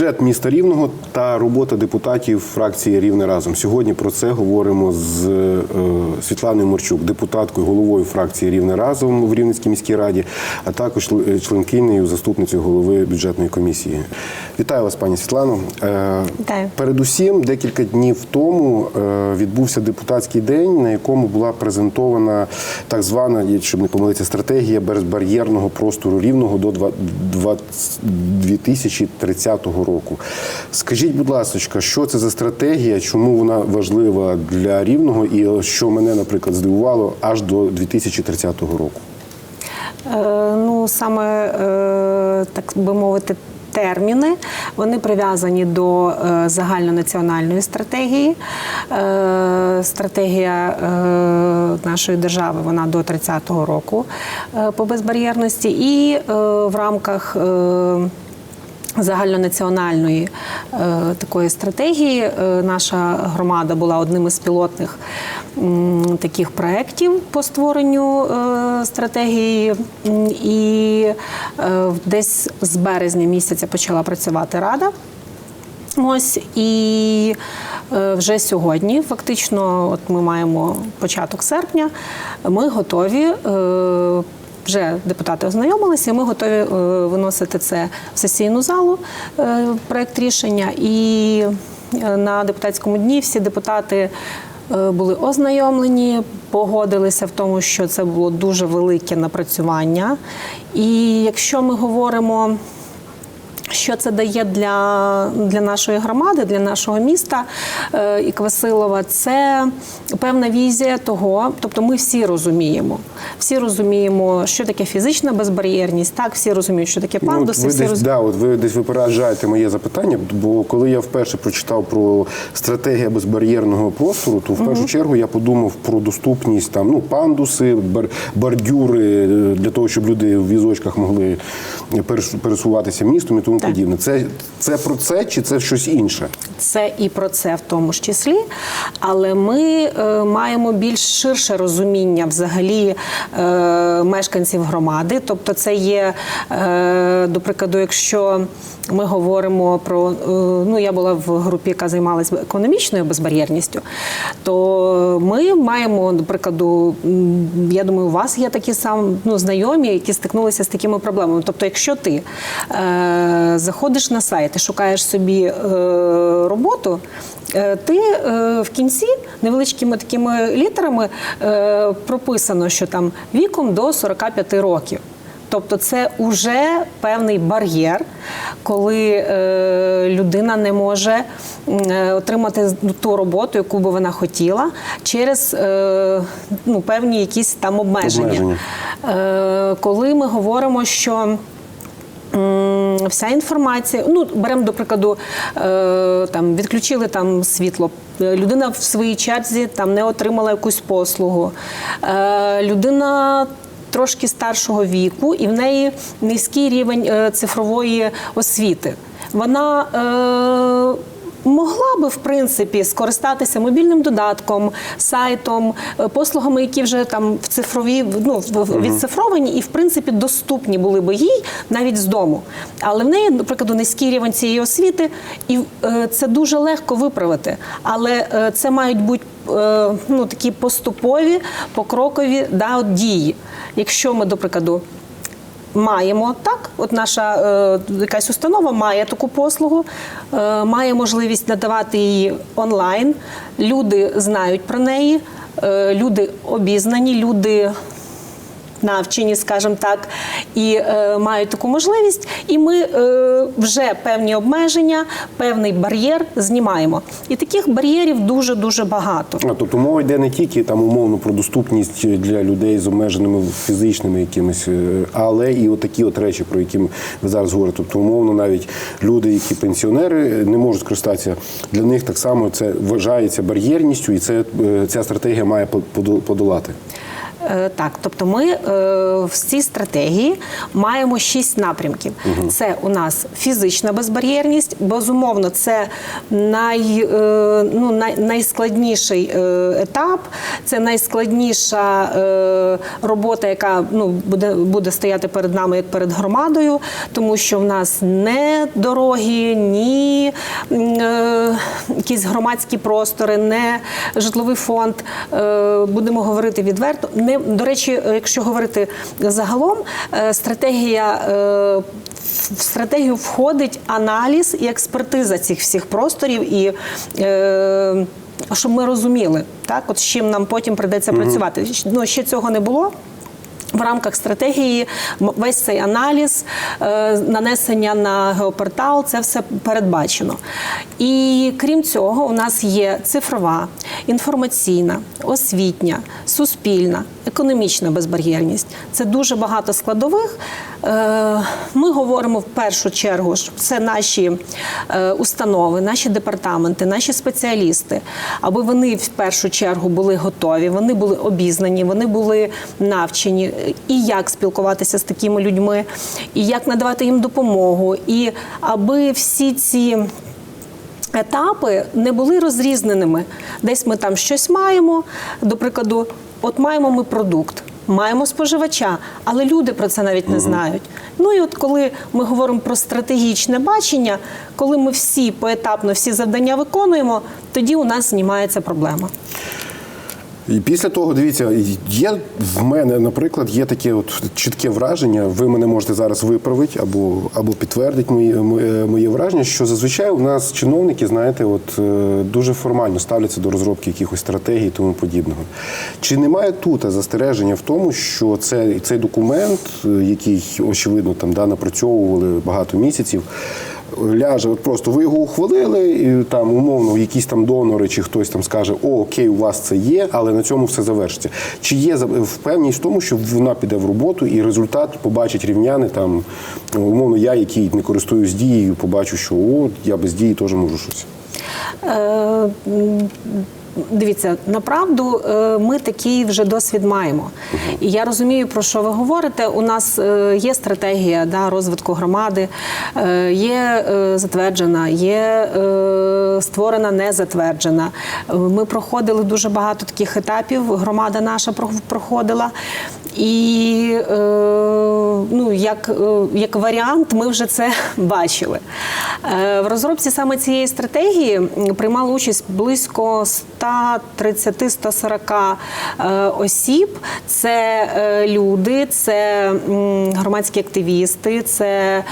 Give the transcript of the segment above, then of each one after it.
Бюджет міста Рівного та робота депутатів фракції Рівне разом. Сьогодні про це говоримо з е, Світланою Морчук, депутаткою, головою фракції Рівне разом в Рівненській міській раді, а також чл- членкинею, заступницею голови бюджетної комісії. Вітаю вас, пані Світлано. Е, Вітаю. Передусім, декілька днів тому е, відбувся депутатський день, на якому була презентована так звана, щоб не помилитися, стратегія безбар'єрного простору рівного до два- два- 2030 року. Скажіть, будь ласка, що це за стратегія, чому вона важлива для рівного, і що мене, наприклад, здивувало аж до 2030 року? Е, Ну, саме, е, так би мовити, терміни вони прив'язані до е, загальнонаціональної стратегії. Е, Стратегія е, нашої держави вона до 30-го року е, по безбар'єрності, і е, в рамках. е, Загальнонаціональної е, такої стратегії е, наша громада була одним із пілотних м, таких проєктів по створенню е, стратегії. І е, десь з березня місяця почала працювати рада. Ось і е, вже сьогодні, фактично, от ми маємо початок серпня. Ми готові. е, Вже депутати ознайомилися, ми готові е, виносити це в сесійну залу е, проект рішення. І е, на депутатському дні всі депутати були ознайомлені, погодилися в тому, що це було дуже велике напрацювання. І якщо ми говоримо. Що це дає для, для нашої громади, для нашого міста е, і Квасилова? Це певна візія того. Тобто, ми всі розуміємо. Всі розуміємо, що таке фізична безбар'єрність. Так, всі розуміють, що таке Ну, от пандуси. ви всі десь, роз... да, от ви десь випереджаєте моє запитання, бо коли я вперше прочитав про стратегію безбар'єрного простору, то в першу чергу я подумав про доступність там ну пандуси, бар, бордюри е, для того, щоб люди в візочках могли пересуватися містом і тому Так. подібне. Це, це про це чи це щось інше? Це і про це в тому ж числі, але ми е, маємо більш ширше розуміння взагалі е, мешканців громади. Тобто, це є, е, до прикладу, якщо ми говоримо про е, ну я була в групі, яка займалася економічною безбар'єрністю, то ми маємо, до прикладу, я думаю, у вас є такі сам ну, знайомі, які стикнулися з такими проблемами. Тобто, якщо ти е, заходиш на сайт і шукаєш собі е, роботу, е, ти е, в кінці невеличкими такими літерами прописано, що там віком до 45 років. Тобто це вже певний бар'єр, коли людина не може отримати ту роботу, яку би вона хотіла, через ну, певні якісь там обмеження. Обмеження. Коли ми говоримо, що Вся інформація, ну беремо до прикладу, е, там відключили там світло. е, Людина в своїй черзі там не отримала якусь послугу. Е, людина трошки старшого віку, і в неї низький рівень е, цифрової освіти. Вона е, Могла би в принципі скористатися мобільним додатком, сайтом, е, послугами, які вже там в цифрові ну, відцифровані, і в принципі доступні були би їй навіть з дому. Але в неї, наприклад, низький рівень цієї освіти, і е, це дуже легко виправити. Але е, це мають бути ну, такі поступові, покрокові да, от дії. Якщо ми, до прикладу, Маємо так, от наша е, якась установа має таку послугу, е, має можливість надавати її онлайн. Люди знають про неї, е, люди обізнані, люди навчені, скажімо так, і е, мають таку можливість. І ми е, вже певні обмеження, певний бар'єр знімаємо. І таких бар'єрів дуже дуже багато. А, тобто мова йде не тільки там умовно про доступність для людей з обмеженими фізичними якимись, е, але і отакі от речі, про які ви зараз говорите. Тобто, умовно, навіть люди, які пенсіонери не можуть скористатися, для них так само це вважається бар'єрністю, і це е, ця стратегія має по- подолати. Е, Так, тобто ми е, в цій стратегії маємо шість напрямків. Це у нас фізична безбар'єрність. Безумовно, це най, е, ну, най, найскладніший етап, це найскладніша робота, яка ну, буде, буде стояти перед нами як перед громадою, тому що в нас не дороги, ні е, якісь громадські простори, не житловий фонд. Е, будемо говорити відверто. Не до речі, якщо говорити загалом, е, стратегія. е, в стратегію входить аналіз і експертиза цих всіх просторів, і е, щоб ми розуміли, так, от з чим нам потім прийдеться працювати. Ну, ще цього не було. В рамках стратегії весь цей аналіз, е, нанесення на геопортал, це все передбачено. І крім цього, у нас є цифрова, інформаційна, освітня, суспільна, економічна безбар'єрність. Це дуже багато складових. Е, Ми говоримо в першу чергу, що це наші е, установи, наші департаменти, наші спеціалісти, аби вони в першу чергу були готові, вони були обізнані, вони були навчені, і як спілкуватися з такими людьми, і як надавати їм допомогу, і аби всі ці. Етапи не були розрізненими. Десь ми там щось маємо. До прикладу, от маємо ми продукт, маємо споживача, але люди про це навіть не знають. Ну і от коли ми говоримо про стратегічне бачення, коли ми всі поетапно всі завдання виконуємо, тоді у нас знімається проблема. І після того, дивіться, є в мене, наприклад, є таке от чітке враження. Ви мене можете зараз виправити або, або підтвердити моє, моє враження, що зазвичай у нас чиновники, знаєте, от е, дуже формально ставляться до розробки якихось стратегій і тому подібного. Чи немає тут застереження в тому, що це, цей документ, е, який очевидно там да, напрацьовували багато місяців, ляже, от просто ви його ухвалили, і там умовно якісь там донори чи хтось там скаже, о, окей, у вас це є, але на цьому все завершиться. Чи є впевненість в тому, що вона піде в роботу і результат побачить рівняни там, умовно, я, який не користуюсь дією, побачу, що о, я без дії теж можу щось. Дивіться, направду е, ми такий вже досвід маємо. І я розумію, про що ви говорите. У нас е, є стратегія да, розвитку громади, е, є затверджена, є створена, не затверджена. Ми проходили дуже багато таких етапів. Громада наша проходила. І е, ну, як, е, як варіант, ми вже це бачили. Е, в розробці саме цієї стратегії приймало участь близько 130-140 е, осіб. Це люди, це громадські активісти, це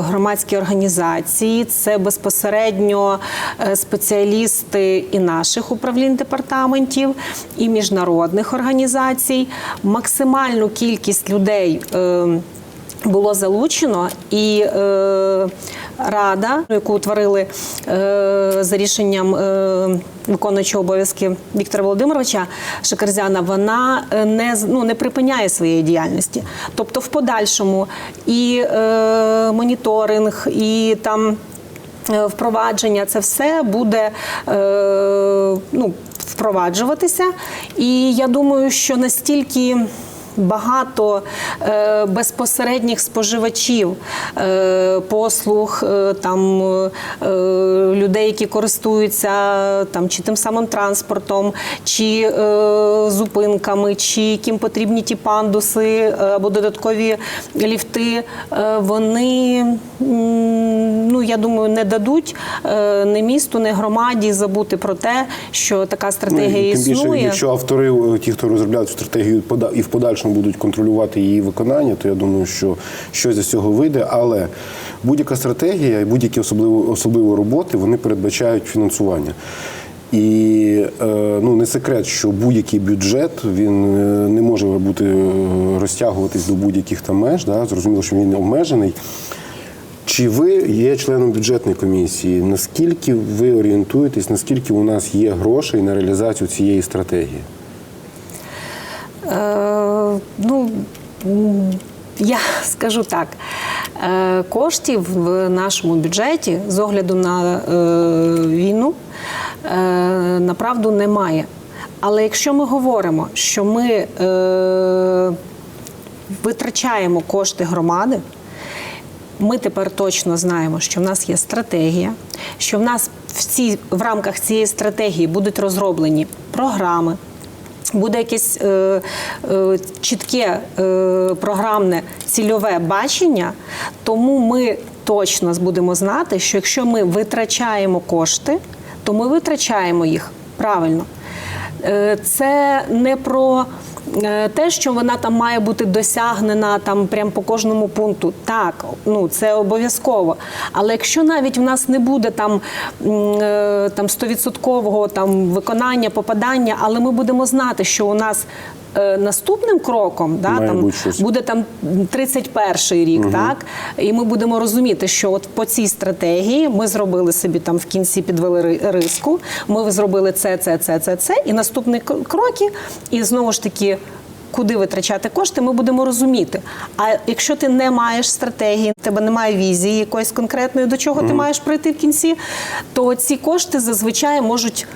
громадські організації, це безпосередньо спеціалісти і наших управлінь департаментів, і міжнародних організацій. Максимальну кількість людей. е, було залучено і е, рада, яку утворили е, за рішенням е, виконуючого обов'язки Віктора Володимировича Шакерзяна, вона не ну, не припиняє своєї діяльності. Тобто, в подальшому і моніторинг, і там. Впровадження це все буде ну, впроваджуватися. І я думаю, що настільки багато е, безпосередніх споживачів е, послуг, е, там е, людей, які користуються там чи тим самим транспортом, чи е, зупинками, чи яким потрібні ті пандуси або додаткові ліфти, е, вони ну я думаю, не дадуть е, ні місту, ні громаді забути про те, що така стратегія Ну, і тим більше, існує. якщо автори, ті, хто розробляють цю стратегію, і в подальшому будуть контролювати її виконання, то я думаю, що щось з цього вийде. Але будь-яка стратегія і будь-які особливі, особливі роботи вони передбачають фінансування. І е, ну не секрет, що будь-який бюджет він е, не може бути е, розтягуватись до будь-яких там меж. Да? Зрозуміло, що він обмежений. Чи ви є членом бюджетної комісії? Наскільки ви орієнтуєтесь, наскільки у нас є грошей на реалізацію цієї стратегії? Е, ну, я скажу так. Е, коштів в нашому бюджеті з огляду на е, війну е, направду немає. Але якщо ми говоримо, що ми витрачаємо кошти громади, ми тепер точно знаємо, що в нас є стратегія, що в нас в, цій, в рамках цієї стратегії будуть розроблені програми. Буде якесь е, е, чітке е, програмне цільове бачення, тому ми точно будемо знати, що якщо ми витрачаємо кошти, то ми витрачаємо їх правильно. Е, Це не про те, що вона там має бути досягнена там прям по кожному пункту. Так, ну це обов'язково. Але якщо навіть в нас не буде там, е, там 100% там виконання, попадання, але ми будемо знати, що у нас. Е, Наступним кроком да, Має там, буде там 31 рік, так і ми будемо розуміти, що от по цій стратегії ми зробили собі там в кінці підвели риску. Ми зробили це, це, це, це, це, і наступні кроки, і знову ж таки. Куди витрачати кошти, ми будемо розуміти. А якщо ти не маєш стратегії, тебе немає візії якоїсь конкретної, до чого ти маєш прийти в кінці, то ці кошти зазвичай можуть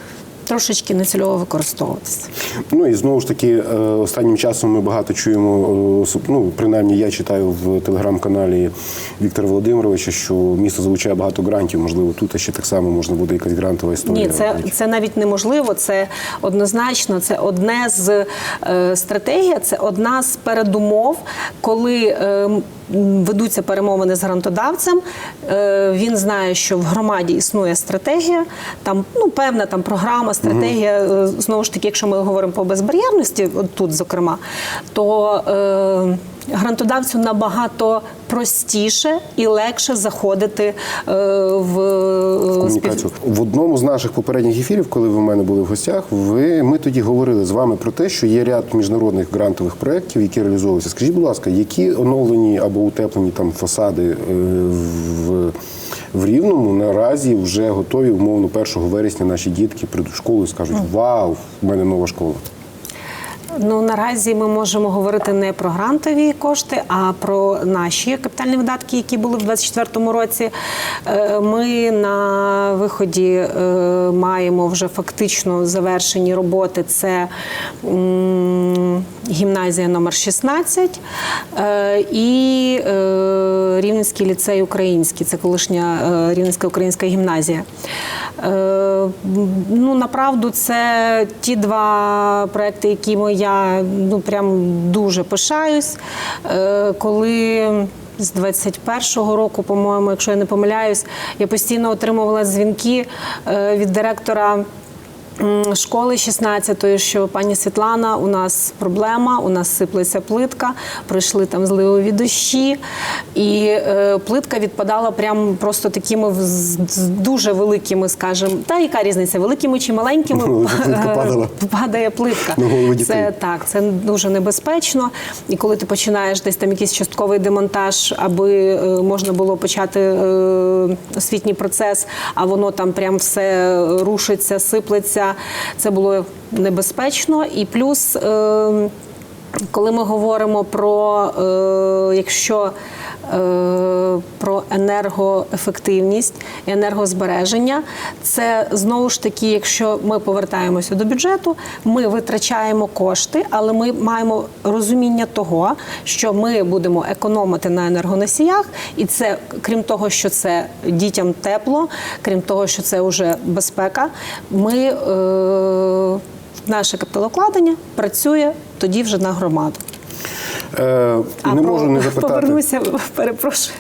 трошечки нецільово використовуватися. Ну і знову ж таки, е, останнім часом ми багато чуємо, е, ну принаймні я читаю в телеграм-каналі Віктора Володимировича, що місто залучає багато грантів. Можливо, тут ще так само можна буде якась грантова історія. Ні, це, це навіть неможливо. Це однозначно, це одне з е, стратегія, це одна з передумов, коли е, ведуться перемовини з грантодавцем. Е, він знає, що в громаді існує стратегія, там ну певна там програма, стратегія. Е, Знову ж таки, якщо ми говоримо по безбар'єрності, тут зокрема, то е, грантодавцю набагато простіше і легше заходити е, в е, комунікацію. В одному з наших попередніх ефірів, коли ви в мене були в гостях, ви ми тоді говорили з вами про те, що є ряд міжнародних грантових проєктів, які реалізовуються. Скажіть, будь ласка, які оновлені або утеплені там фасади е, в, в Рівному наразі вже готові, умовно, 1 вересня наші дітки прийдуть в школу і скажуть: Вау, в мене нова школа. Ну наразі ми можемо говорити не про грантові кошти, а про наші капітальні видатки, які були в 2024 році. Е, Ми на виході е, маємо вже фактично завершені роботи. Це гімназія номер 16 е, і Рівненський ліцей український. Це колишня Рівненська українська гімназія. Ну, направду, це ті два проекти, якими я ну прям дуже пишаюсь. Е, Коли з 21-го року, по-моєму, якщо я не помиляюсь, я постійно отримувала дзвінки е, від директора. Школи 16-ї, що пані Світлана, у нас проблема, у нас сиплеться плитка, пройшли там зливові дощі, і е, плитка відпадала прям просто такими з, з дуже великими, скажімо, та яка різниця, великими чи маленькими Ну, плитка падала. падає плитка. На голову дітей. Це так, це дуже небезпечно. І коли ти починаєш десь там якийсь частковий демонтаж, аби е, можна було почати е, освітній процес, а воно там прям все рушиться, сиплеться, це було небезпечно. І плюс. Е, коли ми говоримо про е, якщо про енергоефективність енергозбереження, це знову ж таки, якщо ми повертаємося до бюджету, ми витрачаємо кошти, але ми маємо розуміння того, що ми будемо економити на енергоносіях, і це крім того, що це дітям тепло, крім того, що це вже безпека, ми. Е, Наше капіталокладення працює тоді вже на громаду. Е, не можу не запитати. повернуся, перепрошую,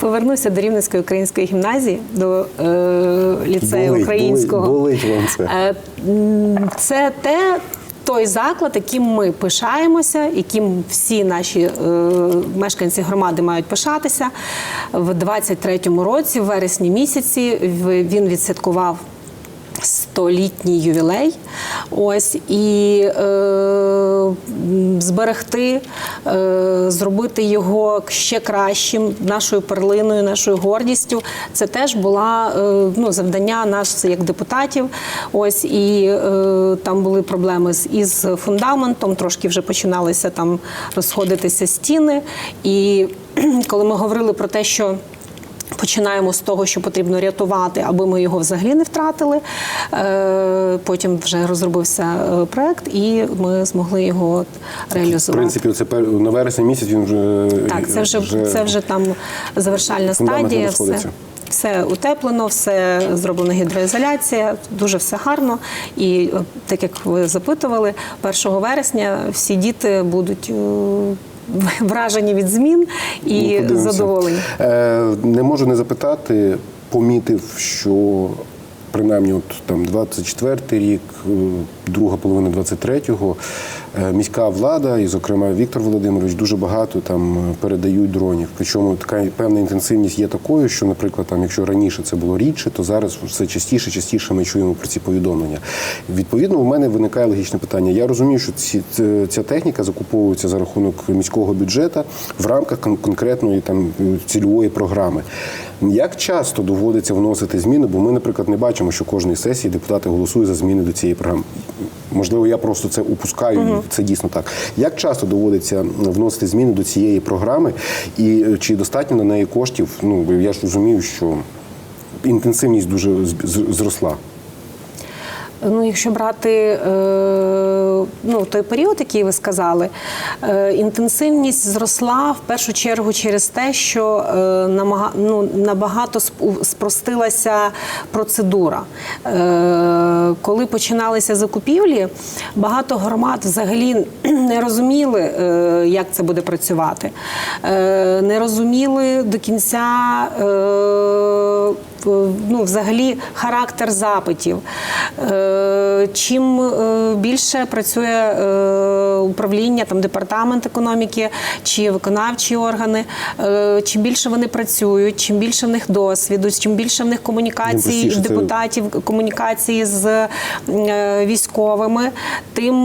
повернуся до Рівненської української гімназії, до е, ліцею Болить, українського. болить, болить вам це. Е, це те. Той заклад, яким ми пишаємося, яким всі наші е, мешканці громади мають пишатися. В 23-му році, в вересні місяці, він відсвяткував столітній ювілей. Ось і е, зберегти, е, зробити його ще кращим, нашою перлиною, нашою гордістю. Це теж була е, ну, завдання нас як депутатів. Ось і е, там були проблеми з із фундаментом, трошки вже починалися там розходитися стіни. І коли ми говорили про те, що Починаємо з того, що потрібно рятувати, аби ми його взагалі не втратили. Е, Потім вже розробився е, проект, і ми змогли його от В реалізувати. принципі, це на вересень місяць він вже Так, це вже, це вже там завершальна стадія. Все, все утеплено, все зроблена гідроізоляція, дуже все гарно. І е, так як ви запитували, 1 вересня всі діти будуть е, вражені від змін і Ну, задоволені. Е, не можу не запитати, помітив, що принаймні от там 24-й рік, е, друга половина 23-го, е, міська влада, і, зокрема, Віктор Володимирович, дуже багато там е, передають дронів. Причому така певна інтенсивність є такою, що, наприклад, там, якщо раніше це було рідше, то зараз все частіше, частіше ми чуємо про ці повідомлення. Відповідно, у мене виникає логічне питання. Я розумію, що ці, ця техніка закуповується за рахунок міського бюджету в рамках кон- конкретної там цільової програми. Як часто доводиться вносити зміни? Бо ми, наприклад, не бачимо, що кожної сесії депутати голосують за зміни до цієї програми. Можливо, я просто це упускаю, і це дійсно так. Як часто доводиться вносити зміни до цієї програми, і е, чи достатньо на неї коштів? Ну я ж розумію, що інтенсивність дуже зросла. Ну, якщо брати е, ну, той період, який ви сказали, е, інтенсивність зросла в першу чергу через те, що е, ну, набагато спростилася процедура. Коли починалися закупівлі, багато громад взагалі не розуміли, як це буде працювати, не розуміли до кінця. Е, ну, взагалі характер запитів. Е, Чим е, більше працює управління, там департамент економіки чи виконавчі органи, чим більше вони працюють, чим більше в них досвіду, чим більше в них комунікації це- депутатів, комунікації з військовими, тим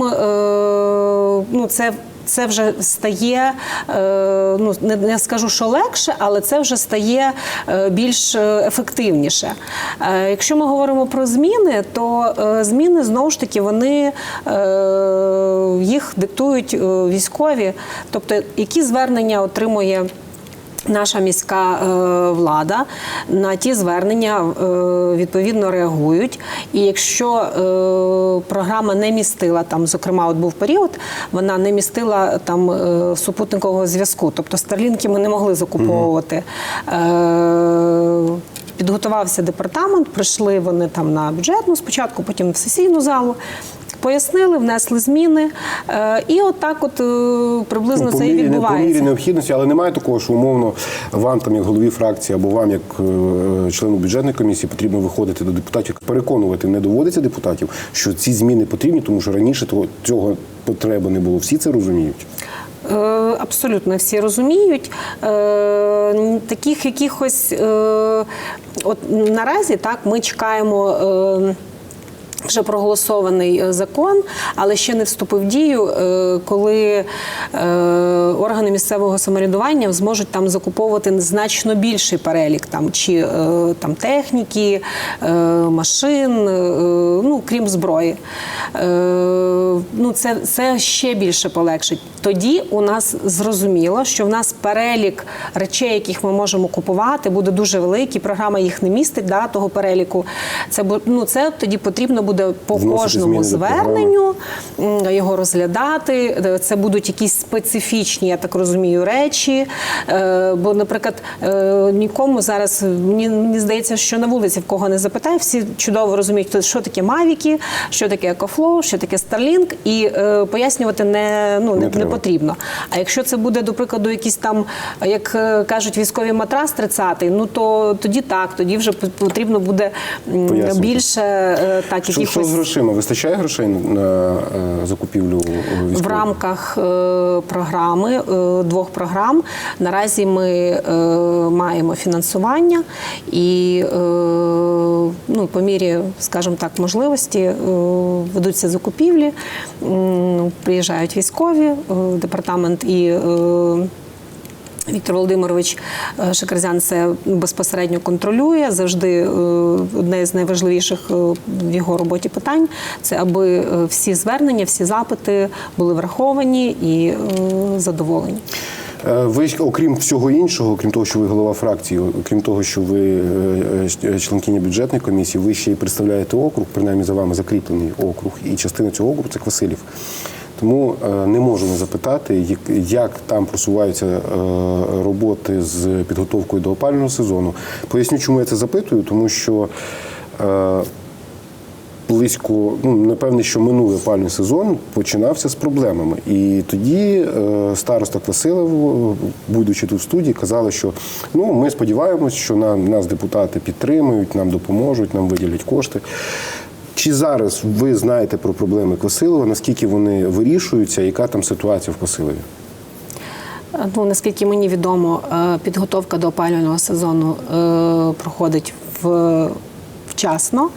ну, це. Це вже стає, е, ну не, скажу, що легше, але це вже стає е, більш ефективніше. Е, Якщо ми говоримо про зміни, то зміни знову ж таки вони їх диктують військові, тобто які звернення отримує. Наша міська е, влада на ті звернення е, відповідно реагують. І якщо е, програма не містила там, зокрема, от був період, вона не містила там супутникового зв'язку, тобто старлінки ми не могли закуповувати. Е, Підготувався департамент, прийшли вони там на бюджетну спочатку, потім в сесійну залу. Пояснили, внесли зміни, е, і отак, от е, приблизно Ну, це і мірі, по мірі необхідності, але немає такого, що умовно вам, там як голові фракції, або вам, як е, члену бюджетної комісії, потрібно виходити до депутатів, переконувати не доводиться депутатів, що ці зміни потрібні, тому що раніше того цього потреби не було. Всі це розуміють. Абсолютно всі розуміють. Таких якихось от наразі так ми чекаємо. Вже проголосований е, закон, але ще не вступив в дію, е, коли е, органи місцевого самоврядування зможуть там закуповувати значно більший перелік там чи там техніки, машин, ну крім зброї. Ну це, це ще більше полегшить. Тоді у нас зрозуміло, що в нас перелік речей, яких ми можемо купувати, буде дуже великий. Програма їх не містить да, того переліку. Це ну, це тоді потрібно буде по Вносити кожному зверненню його розглядати. Е, Це будуть якісь специфічні, я так розумію, речі. Е, Бо, наприклад, е, нікому зараз мені, мені здається, що на вулиці в кого не запитає, всі чудово розуміють, що таке Мавіки, що таке Екофлоу, що таке Starlink, і пояснювати не, ну, не, не потрібно. А якщо це буде, до прикладу, якийсь там, як кажуть, військовий матрас 30 ну то тоді так, тоді вже потрібно буде більше так, Що, що з грошима? Вистачає грошей на е, закупівлю е, в рамках е, програми двох програм. Наразі ми маємо фінансування і ну, по мірі, скажімо так, можливості ведуться закупівлі, приїжджають військові, департамент і. Віктор Володимирович е, Шикарзян це безпосередньо контролює. Завжди е, одне з найважливіших е, в його роботі питань це аби всі звернення, всі запити були враховані і задоволені. Ви окрім всього іншого, окрім того, що ви голова фракції, окрім того, що ви членкиня бюджетної комісії, ви ще й представляєте округ, принаймні за вами закріплений округ, і частина цього округу це Квасилів. Тому е, не можу не запитати, як, там просуваються е, роботи з підготовкою до опалювального сезону. Поясню, чому я це запитую, тому що. е, близько, ну напевне, що минулий опальний сезон починався з проблемами. І тоді староста Квасилев, будучи тут в студії, казали, що ну ми сподіваємось, що нам нас депутати підтримують, нам допоможуть, нам виділять кошти. Чи зараз ви знаєте про проблеми Квасилова? Наскільки вони вирішуються? Яка там ситуація в Квасилові? Ну, наскільки мені відомо, е, підготовка до опалювального сезону е, проходить в. Вчасно.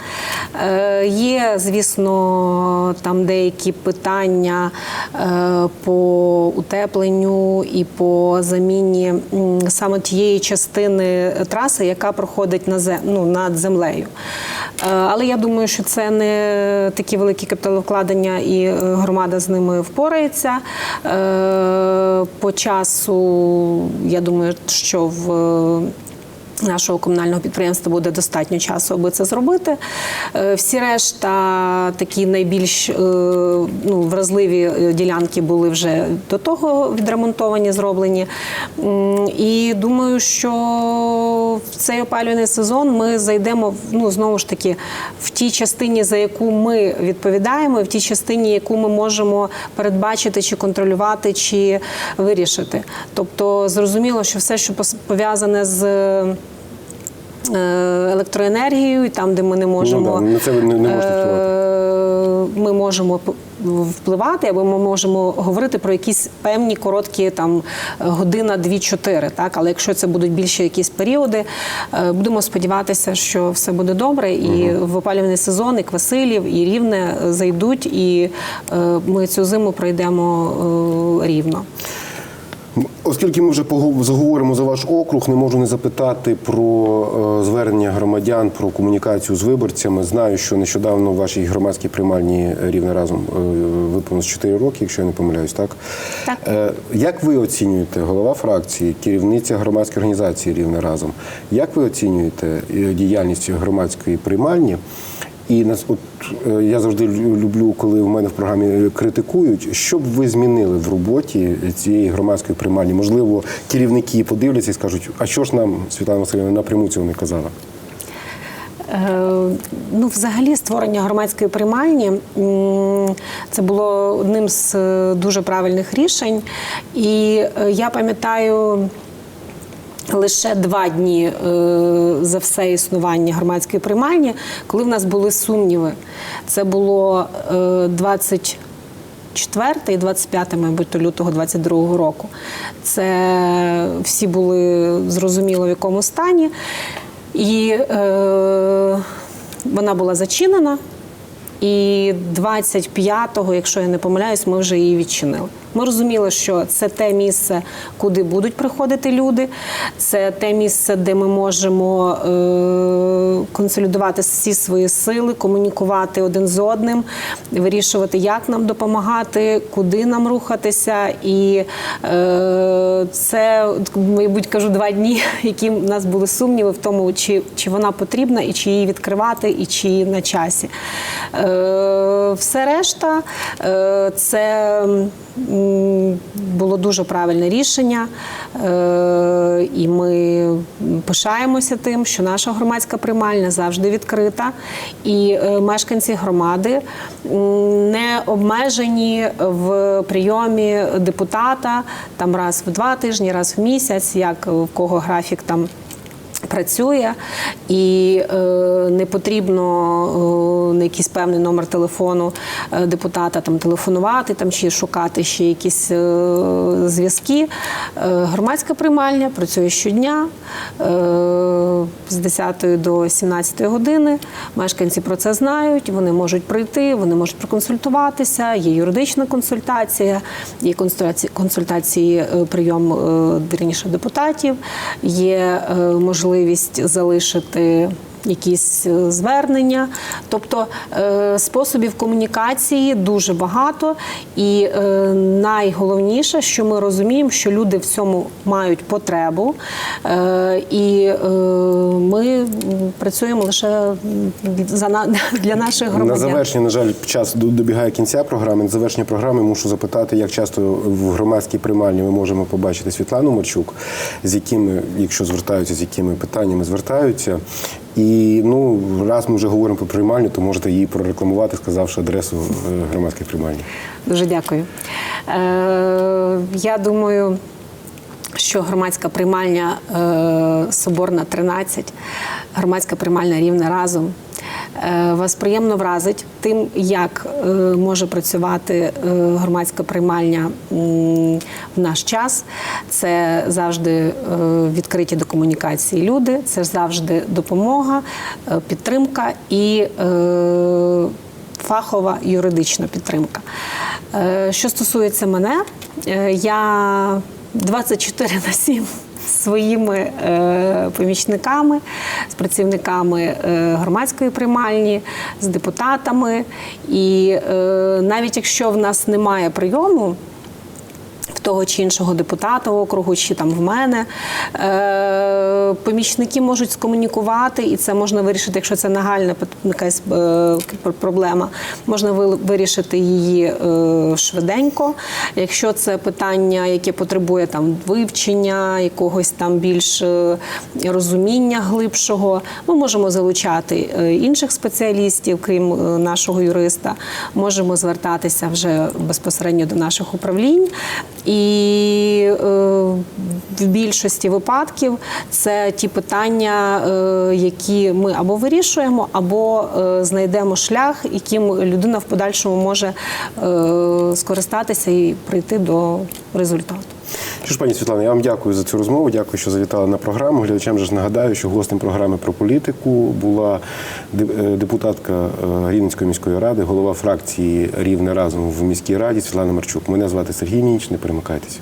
Е, Є, звісно, там деякі питання е, по утепленню і по заміні саме тієї частини траси, яка проходить на ну, над землею. Е, Але я думаю, що це не такі великі капіталовкладення, і е, громада з ними впорається. Е, По часу, я думаю, що в нашого комунального підприємства буде достатньо часу, аби це зробити. Е, Всі решта такі найбільш е, ну, вразливі е, ділянки були вже до того відремонтовані, зроблені. І думаю, що в цей опалювальний сезон ми зайдемо ну, знову ж таки в тій частині, за яку ми відповідаємо, в тій частині, яку ми можемо передбачити чи контролювати, чи вирішити. Тобто, зрозуміло, що все, що пов'язане з е, електроенергією, і там, де ми не можемо Ну да, на це не- не впливати. е, ми можемо впливати, або ми можемо говорити про якісь певні короткі там година, дві-чотири. Так, але якщо це будуть більше якісь періоди, е, будемо сподіватися, що все буде добре, і в опалювальний сезон і Квасилів, і рівне зайдуть, і ми цю зиму пройдемо рівно. Оскільки ми вже заговоримо за ваш округ, не можу не запитати про е, звернення громадян, про комунікацію з виборцями. Знаю, що нещодавно в вашій громадській приймальні рівне разом е, виповнилось 4 роки, якщо я не помиляюсь, так? Так. Е, Як ви оцінюєте голова фракції, керівниця громадської організації рівне разом? Як ви оцінюєте діяльність громадської приймальні? І нас, от е, я завжди люблю, коли в мене в програмі критикують. Що б ви змінили в роботі цієї громадської приймальні? Можливо, керівники подивляться і скажуть, а що ж нам Світлана Васильівна напряму цього не казала? Е, Ну, взагалі, створення громадської приймальні це було одним з е, дуже правильних рішень. І я пам'ятаю. Лише два дні е, за все існування громадської приймальні, коли в нас були сумніви. Це було е, 24 і 25, мабуть, лютого 22 року. Це всі були зрозуміло в якому стані. І е, вона була зачинена. І 25-го, якщо я не помиляюсь, ми вже її відчинили. Ми розуміли, що це те місце, куди будуть приходити люди, це те місце, де ми можемо е- консолідувати всі свої сили, комунікувати один з одним, вирішувати, як нам допомагати, куди нам рухатися. І е- це, мабуть, кажу, два дні, які в нас були сумніви в тому, чи, чи вона потрібна, і чи її відкривати, і чи на часі. Е, Все решта е, це було дуже правильне рішення, Е, і ми пишаємося тим, що наша громадська приймальня завжди відкрита, і е, мешканці громади не обмежені в прийомі депутата там раз в два тижні, раз в місяць, як в кого графік там працює, і е, не потрібно е, на якийсь певний номер телефону е, депутата там телефонувати там чи шукати ще якісь зв'язки. Громадська приймальня працює щодня з 10 до 17 години. Мешканці про це знають. Вони можуть прийти, вони можуть проконсультуватися. Є юридична консультація, є консультації, консультації прийом вірніше депутатів. Є е, можливість залишити якісь е, звернення. Тобто е, способів комунікації дуже багато, і е, найголовніше, що ми розуміємо, що люди в цьому мають потребу, і ми працюємо лише для наших громадян. На завершення, на жаль, час добігає кінця програми. На завершення програми мушу запитати, як часто в громадській приймальні ми можемо побачити Світлану Марчук, з якими, якщо звертаються, з якими питаннями звертаються. І ну, раз ми вже говоримо про приймальню, то можете її прорекламувати, сказавши адресу е, громадської приймальні. Дуже дякую. Е, я думаю, що громадська приймальня е, Соборна 13, громадська приймальня рівне разом. Е, Вас приємно вразить тим, як е, може працювати е, громадська приймальня в наш час. Це завжди відкриті до комунікації люди, це завжди допомога, підтримка і фахова юридична підтримка. Що стосується мене, я 24 на 7 з своїми е, помічниками, з працівниками е, громадської приймальні, з депутатами. І е, навіть якщо в нас немає прийому, в того чи іншого депутата округу, чи там в мене. Е, помічники можуть скомунікувати, і це можна вирішити, якщо це нагальна якась е, проблема, можна ви- вирішити її е, швиденько. Якщо це питання, яке потребує там вивчення, якогось там більш розуміння глибшого, ми можемо залучати інших спеціалістів, крім нашого юриста. Можемо звертатися вже безпосередньо до наших управлінь. І е, в більшості випадків це ті питання, е, які ми або вирішуємо, або е, знайдемо шлях, яким людина в подальшому може скористатися і прийти до результату. Що ж, пані Світлана, я вам дякую за цю розмову. Дякую, що завітали на програму. Глядачам же ж нагадаю, що гостем програми про політику була е, депутатка е, Рівненської міської ради, голова фракції Рівне разом в міській раді Світлана Марчук. Мене звати Сергій Ніч. Не перемикайтеся.